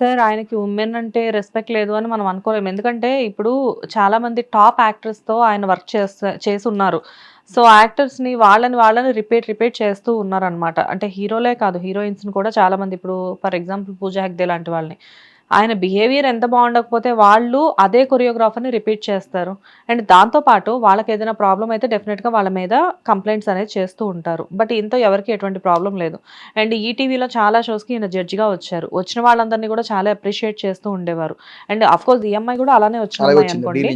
Sir ఆయనకి women అంటే respect లేదు అని మనం అనుకోలేము. ఎందుకంటే ఇప్పుడు చాలా మంది టాప్ యాక్టర్స్తో ఆయన వర్క్ చేస్తా చేసి ఉన్నారు. సో యాక్టర్స్ని వాళ్ళని వాళ్ళని రిపీట్ రిపీట్ చేస్తూ ఉన్నారు అనమాట అంటే హీరోలే కాదు హీరోయిన్స్ని కూడా చాలా మంది ఇప్పుడు ఫర్ ఎగ్జాంపుల్ పూజా హెగ్దే లాంటి వాళ్ళని. ఆయన బిహేవియర్ ఎంత బాగుండకపోతే వాళ్ళు అదే కొరియోగ్రాఫర్ని రిపీట్ చేస్తారు. అండ్ దాంతోపాటు వాళ్ళకి ఏదైనా ప్రాబ్లం అయితే డెఫినెట్గా వాళ్ళ మీద కంప్లైంట్స్ అనేది చేస్తూ ఉంటారు. బట్ ఇంతో ఎవరికి ఎటువంటి ప్రాబ్లం లేదు. అండ్ ఈటీవీలో చాలా షోస్కి ఈయన జడ్జిగా వచ్చారు. వచ్చిన వాళ్ళందరినీ కూడా చాలా అప్రిషియేట్ చేస్తూ ఉండేవారు. అండ్ అఫ్ కోర్స్ ఈఎంఐ కూడా అలానే వచ్చింది అనుకోండి.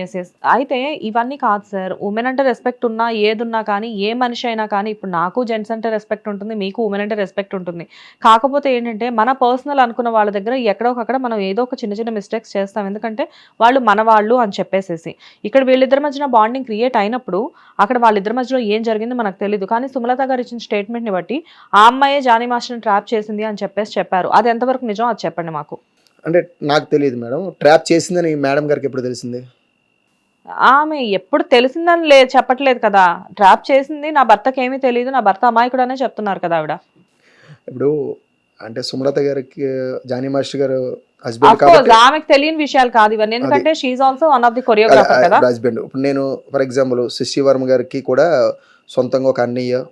ఎస్ ఎస్ అయితే ఇవన్నీ కాదు సార్ ఉమెన్ అంటే రెస్పెక్ట్ ఉన్నా ఏదున్నా కానీ ఏ మనిషి అయినా కానీ ఇప్పుడు నాకు జెంట్స్ అంటే రెస్పెక్ట్ ఉంటుంది మీకు ఉమెన్ అంటే రెస్పెక్ట్ ఉంటుంది. కాకపోతే ఏంటంటే మన పర్సనల్ అనుకున్న వాళ్ళ దగ్గర ఎక్కడో ఒకక్కడ మనం ఏదో ఒక చిన్న చిన్న మిస్టేక్స్ చేస్తాం. ఎందుకంటే వాళ్ళు మన వాళ్ళు అని చెప్పేసేసి. ఇక్కడ వీళ్ళిద్దరి మధ్యన బాండింగ్ క్రియేట్ అయినప్పుడు అక్కడ వాళ్ళిద్దరి మధ్యలో ఏం జరిగిందో మనకు తెలియదు కానీ సుమలత గారు ఇచ్చిన స్టేట్మెంట్ని బట్టి ఆ అమ్మాయే జానీ మాస్టర్ని ట్రాప్ చేసింది అని చెప్పేసి చెప్పారు. అది ఎంతవరకు నిజం అది చెప్పండి మాకు. అంటే నాకు తెలియదు మేడం. ట్రాప్ చేసిందని మేడం గారికి ఎప్పుడు తెలిసింది? ఆమె ఎప్పుడు తెలిసిందని లే చెప్పట్లేదు కదా. ట్రాప్ చేసింది నా భర్తకి ఏమీ తెలియదు నా భర్త అమాయకుడు అనే చెప్తున్నారు కదా ఆవిడ. ఇప్పుడు అంటే సుమలత గారికి జానీ మాస్టర్ గారు హస్బెండ్ ఆమెకు తెలియని విషయాలు కాదు ఇవన్నీ. ఎందుకంటే she also one of the choreographer కదా? హస్బెండ్ ఇప్పుడు నేను ఫర్ ఎగ్జాంపుల్ శశి వర్మ గారికి కూడా సొంతంగా ఒక అన్నయ్య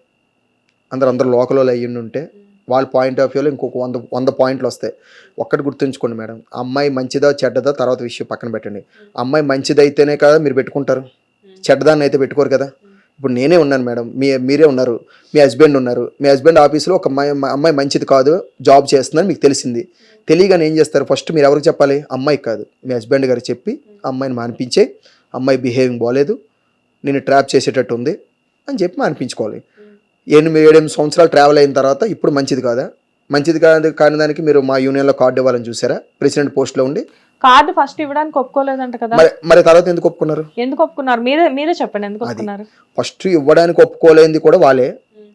అందరు అందరు లోకల్ అయ్యి ఉంటే వాళ్ళ పాయింట్ ఆఫ్ వ్యూలో ఇంకొక వంద వంద పాయింట్లు వస్తాయి. ఒక్కటి గుర్తుంచుకోండి మేడం. అమ్మాయి మంచిదా చెడ్డదా తర్వాత విషయం పక్కన పెట్టండి. అమ్మాయి మంచిదైతేనే కదా మీరు పెట్టుకుంటారు. చెడ్డదాన్ని అయితే పెట్టుకోరు కదా. ఇప్పుడు నేనే ఉన్నాను మేడం. మీ మీరే ఉన్నారు. మీ హస్బెండ్ ఉన్నారు. మీ హస్బెండ్ ఆఫీస్లో ఒక అమ్మాయి అమ్మాయి మంచిది కాదు. జాబ్ చేస్తుందని మీకు తెలిసింది. తెలియగానే ఏం చేస్తారు? ఫస్ట్ మీరు ఎవరికి చెప్పాలి? అమ్మాయికి కాదు. మీ హస్బెండ్ గారికి చెప్పి అమ్మాయిని మానిపించే అమ్మాయి బిహేవింగ్ బాగాలేదు నేను ట్రాప్ చేసేటట్టు ఉంది అని చెప్పి మానిపించుకోవాలి. ఎనిమిది ఏడెనిమిది సంవత్సరాలు ట్రావెల్ అయిన తర్వాత ఇప్పుడు మంచిది కాదా? మంచిది కాదు కాని దానికి మీరు మా యూనియన్లో కార్డు ఇవ్వాలని చూసారా? ప్రెసిడెంట్ పోస్ట్లో ఉండి కార్డు ఫస్ట్ ఇవ్వడానికి ఒప్పుకోలేదంట కదా. మరి తర్వాత ఎందుకు ఒప్పుకున్నారు? ఎందుకు ఒప్పుకున్నారు? మీరే మీరే చెప్పండి ఎందుకు ఒప్పుకున్నారు? ఫస్ట్ ఇవ్వడానికి ఒప్పుకోలేంది కూడా వాళ్ళే.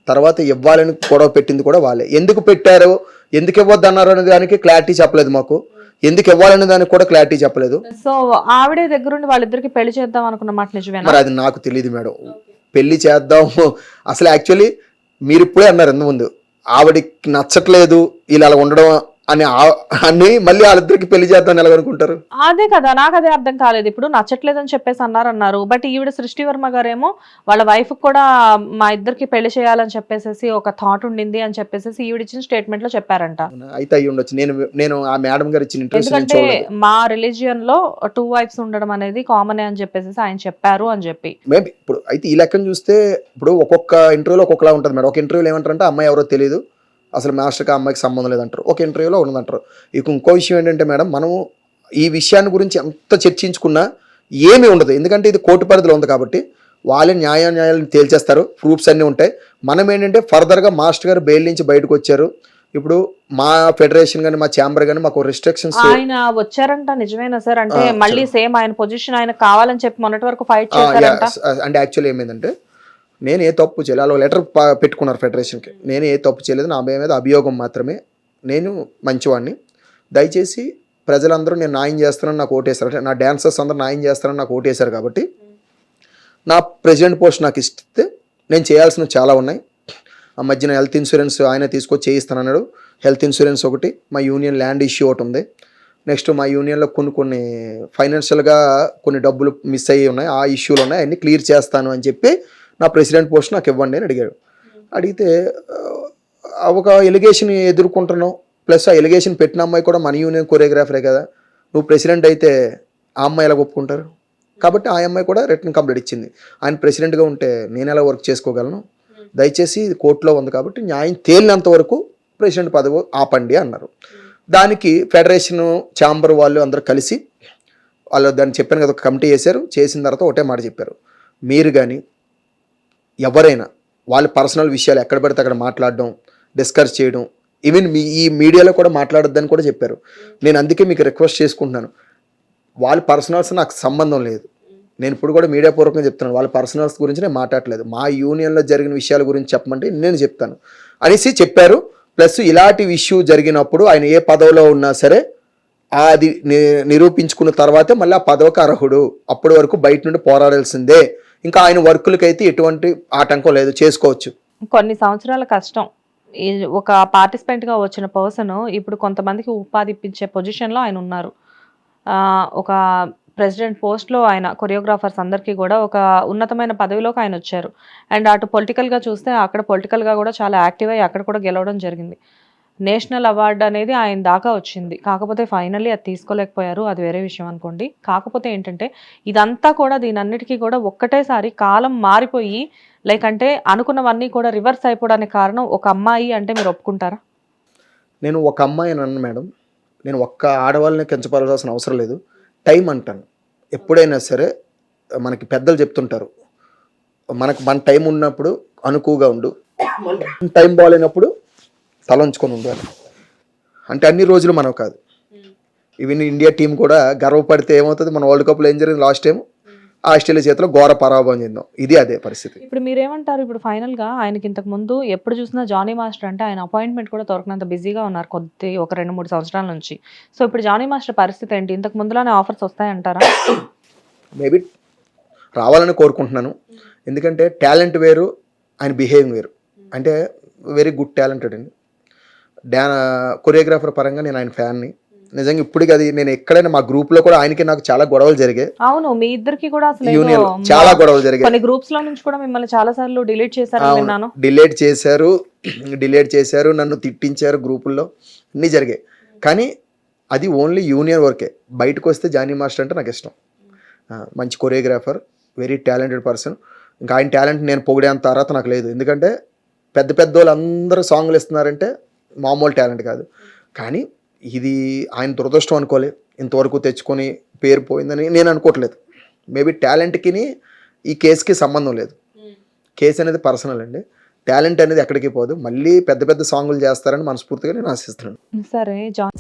తర్వాత ఇవ్వాలని గొడవ పెట్టింది కూడా వాళ్ళే. ఎందుకు పెట్టారు? ఎందుకు ఇవ్వద్దు అన్నారు అనే దానికి క్లారిటీ చెప్పలేదు మాకు. ఎందుకు ఇవ్వాలనే దానికి కూడా క్లారిటీ చెప్పలేదు. సో ఆవిడే దగ్గరుండి వాళ్ళిద్దరికి పెళ్ళి చేద్దాం అనుకున్న మాట నిజమేనా? మరి అది నాకు తెలియదు మేడం. పెళ్ళి చేద్దాము అసలు యాక్చువల్లీ మీరు ఇప్పుడే అన్నారు ముందు ఆవిడకి నచ్చట్లేదు. ఇలా అలా ఉండడం అని అని మళ్ళీ వాళ్ళిద్దరికి పెళ్ళి చేద్దాం అనుకుంటారు అదే కదా నాకు అదే అర్థం కాలేదు. ఇప్పుడు నచ్చట్లేదని చెప్పేసి అన్నారు అన్నారు బట్ ఈవిడ సృష్టి వర్మ గారేమో వాళ్ళ వైఫ్ కూడా మా ఇద్దరికి పెళ్ళి చేయాలని చెప్పేసి ఒక థాట్ ఉండింది అని చెప్పేసి ఈవిడ ఇచ్చిన స్టేట్మెంట్లో చెప్పారంట? అయితే అయ్యి ఉండొచ్చు. నేను నేను ఆ మేడం గారు ఇచ్చిన ఎందుకంటే మా రిలీజియన్లో టూ వైఫ్స్ ఉండడం అనేది కామన్ అని చెప్పేసి ఆయన చెప్పారు అని చెప్పి. మేబీ ఇప్పుడు అయితే ఈ లెక్కను చూస్తే ఇప్పుడు ఒక్కొక్క ఇంటర్వ్యూలో ఒక్కొక్కలా ఉంటుంది మేడం ఒక ఇంటర్వ్యూలో ఏమంటారంటే అమ్మాయి ఎవరో తెలియదు అసలు మాస్టర్కి అమ్మాయికి సంబంధం లేదంటారు. ఒక ఇంటర్వ్యూలో ఉన్నదంటారు. ఇక ఇంకో విషయం ఏంటంటే మేడం మనము ఈ విషయాన్ని గురించి ఎంత చర్చించుకున్నా ఏమీ ఉండదు. ఎందుకంటే ఇది కోర్టు పరిధిలో ఉంది కాబట్టి వాళ్ళే న్యాయ న్యాయాలను తేల్చేస్తారు. ప్రూఫ్స్ అన్నీ ఉంటాయి. మనం ఏంటంటే ఫర్దర్గా మాస్టర్ గారు బెయిల్ నుంచి బయటకు వచ్చారు. ఇప్పుడు మా ఫెడరేషన్ కానీ మా ఛాంబర్ కానీ మాకు రెస్ట్రిక్షన్స్ ఆయన వచ్చారంట నిజమేనా సార్? అంటే మళ్ళీ సేమ్ ఆయన పొజిషన్ ఆయన కావాలని చెప్పి మొన్నటి వరకు ఫైట్ చేశారంట. అంటే యాక్చువల్లీ ఏమైందంటే నేను ఏ తప్పు చేయలేదు. వాళ్ళు లెటర్ పెట్టుకున్నారు ఫెడరేషన్కి నేను ఏ తప్పు చేయలేదు. నా మీద అభియోగం మాత్రమే. నేను మంచివాడిని దయచేసి ప్రజలందరూ నేను న్యాయం చేస్తానని నాకు ఓటేశారు. అంటే నా డాన్సర్స్ అందరూ న్యాయం చేస్తారని నాకు ఓటేశారు కాబట్టి నా ప్రెసిడెంట్ పోస్ట్ నాకు ఇస్తే నేను చేయాల్సినవి చాలా ఉన్నాయి. ఆ మధ్యన హెల్త్ ఇన్సూరెన్స్ ఆయన తీసుకొచ్చి చేయిస్తానన్నాడు. హెల్త్ ఇన్సూరెన్స్ ఒకటి మా యూనియన్ ల్యాండ్ ఇష్యూ ఒకటి ఉంది. నెక్స్ట్ మా యూనియన్లో కొన్ని కొన్ని ఫైనాన్షియల్గా కొన్ని డబ్బులు మిస్ అయ్యి ఉన్నాయి. ఆ ఇష్యూలు ఉన్నాయి. అన్ని క్లియర్ చేస్తాను అని చెప్పి నా ప్రెసిడెంట్ పోస్ట్ నాకు ఇవ్వండి అని అడిగాడు. అడిగితే ఒక ఎలిగేషన్ ఎదుర్కొంటున్నావు. ప్లస్ ఆ ఎలిగేషన్ పెట్టిన అమ్మాయి కూడా మన యూనియన్ కొరియోగ్రాఫరే కదా. నువ్వు ప్రెసిడెంట్ అయితే ఆ అమ్మాయి ఎలా ఒప్పుకుంటారు? కాబట్టి ఆ అమ్మాయి కూడా రిటర్న్ కంప్లీట్ ఇచ్చింది. ఆయన ప్రెసిడెంట్గా ఉంటే నేను ఎలా వర్క్ చేసుకోగలను? దయచేసి ఇది కోర్టులో ఉంది కాబట్టి న్యాయం తేలినంత వరకు ప్రెసిడెంట్ పదవి ఆపండి అన్నారు. దానికి ఫెడరేషన్ ఛాంబర్ వాళ్ళు అందరూ కలిసి వాళ్ళు దాన్ని చెప్పాను కదా ఒక కమిటీ చేశారు. చేసిన తర్వాత ఒకటే మాట చెప్పారు. మీరు కానీ ఎవరైనా వాళ్ళ పర్సనల్ విషయాలు ఎక్కడ పడితే అక్కడ మాట్లాడడం డిస్కస్ చేయడం ఈవెన్ మీ ఈ మీడియాలో కూడా మాట్లాడొద్దని కూడా చెప్పారు. నేను అందుకే మీకు రిక్వెస్ట్ చేసుకుంటున్నాను. వాళ్ళ పర్సనల్స్ నాకు సంబంధం లేదు. నేను ఇప్పుడు కూడా మీడియా పూర్వకంగా చెప్తున్నాను. వాళ్ళ పర్సనల్స్ గురించి నేను మాట్లాడలేదు మా యూనియన్లో జరిగిన విషయాల గురించి చెప్పమంటే నేను చెప్తాను. అనేసి చెప్పారు. ప్లస్ ఇలాంటి ఇష్యూ జరిగినప్పుడు ఆయన ఏ పదవిలో ఉన్నా సరే అది నిరూపించుకున్న తర్వాతే మళ్ళీ ఆ పదవికి అర్హుడు. అప్పటి వరకు బయట నుండి పోరాడాల్సిందే. ఇంకా ఆయన వర్కులకైతే ఎటువంటి ఆటంకం లేదు చేసుకోవచ్చు. కొన్ని సంవత్సరాల కష్టం. ఈ ఒక పార్టిసిపెంట్గా గా వచ్చిన పర్సన్ ఇప్పుడు కొంతమందికి ఉపాధి ఇప్పించే పొజిషన్లో లో ఆయన ఉన్నారు. ఒక ప్రెసిడెంట్ పోస్ట్లో ఆయన కొరియోగ్రాఫర్స్ అందరికీ కూడా ఒక ఉన్నతమైన పదవిలోకి ఆయన వచ్చారు. అండ్ అటు పొలిటికల్గా చూస్తే అక్కడ పొలిటికల్గా కూడా చాలా యాక్టివ్ అయ్యి అక్కడ కూడా గెలవడం జరిగింది. నేషనల్ అవార్డు అనేది ఆయన దాకా వచ్చింది. కాకపోతే ఫైనల్లీ అది తీసుకోలేకపోయారు. అది వేరే విషయం అనుకోండి. కాకపోతే ఏంటంటే ఇదంతా కూడా దీని అన్నిటికీ కూడా ఒక్కటేసారి కాలం మారిపోయి లైక్ అంటే అనుకున్నవన్నీ కూడా రివర్స్ అయిపోవడానికి కారణం ఒక అమ్మాయి అంటే మీరు ఒప్పుకుంటారా? నేను ఒక అమ్మాయి అన్నాను మేడం. నేను ఒక్క ఆడవాళ్ళని కించపడాల్సిన అవసరం లేదు. టైం అంటాను. ఎప్పుడైనా సరే మనకి పెద్దలు చెప్తుంటారు. మనకు మన టైం ఉన్నప్పుడు అనుకువగా ఉండు. టైం బాగాలేనప్పుడు తలంచుకొని ఉండాలి. అంటే అన్ని రోజులు మనం కాదు. ఈవెన్ ఇండియా టీం కూడా గర్వపడితే ఏమవుతుంది? మన వరల్డ్ కప్లో ఏం జరిగింది? లాస్ట్ టైం ఆస్ట్రేలియా చేతిలో ఘోర పరాభవం చెందాం ఇది అదే పరిస్థితి. ఇప్పుడు మీరేమంటారు? ఇప్పుడు ఫైనల్గా ఆయనకి ఇంతకు ముందు ఎప్పుడు చూసినా జానీ మాస్టర్ అంటే ఆయన అపాయింట్మెంట్ కూడా దొరకనంత బిజీగా ఉన్నారు కొద్ది ఒక రెండు మూడు సంవత్సరాల నుంచి. సో ఇప్పుడు జానీ మాస్టర్ పరిస్థితి ఏంటి? ఇంతకు ముందులోనే ఆఫర్స్ వస్తాయంటారా? మేబీ రావాలని కోరుకుంటున్నాను. ఎందుకంటే టాలెంట్ వేరు ఆయన బిహేవింగ్ వేరు. అంటే వెరీ గుడ్ టాలెంటెడ్ అండి. డా కొరియోగ్రాఫర్ పరంగా నేను ఆయన ఫ్యాన్ని. నిజంగా ఇప్పటికి అది నేను ఎక్కడైనా మా గ్రూప్లో కూడా ఆయనకి నాకు చాలా గొడవలు జరిగాయి. అవును మీ ఇద్దరికి కూడా అసలు యూనియన్ చాలా గొడవలు జరిగాయి. కొన్ని గ్రూప్స్లో నుంచి కూడా మిమ్మల్ని చాలా సార్లు డిలీట్ విన్నాను. డిలేట్ చేశారు డిలేట్ చేశారు నన్ను తిట్టించారు గ్రూపుల్లో. అన్నీ జరిగాయి. కానీ అది ఓన్లీ యూనియన్ వర్కే. బయటకు వస్తే జానీ మాస్టర్ అంటే నాకు ఇష్టం. మంచి కొరియోగ్రాఫర్ వెరీ టాలెంటెడ్ పర్సన్. ఇంకా ఆయన టాలెంట్ నేను పొగిడేంత అర్హత నాకు లేదు. ఎందుకంటే పెద్ద పెద్ద వాళ్ళు అందరూ సాంగ్లు ఇస్తున్నారంటే మామూలు టాలెంట్ కాదు. కానీ ఇది ఆయన దురదృష్టం అనుకోలే. ఇంతవరకు తెచ్చుకొని పేరు పోయిందని నేను అనుకోవట్లేదు. మేబీ టాలెంట్కి ఈ కేసుకి సంబంధం లేదు. కేసు అనేది పర్సనల్ అండి. టాలెంట్ అనేది ఎక్కడికి పోదు. మళ్ళీ పెద్ద పెద్ద సాంగులు చేస్తారని మనస్ఫూర్తిగా నేను ఆశిస్తున్నాను. సరే జాన్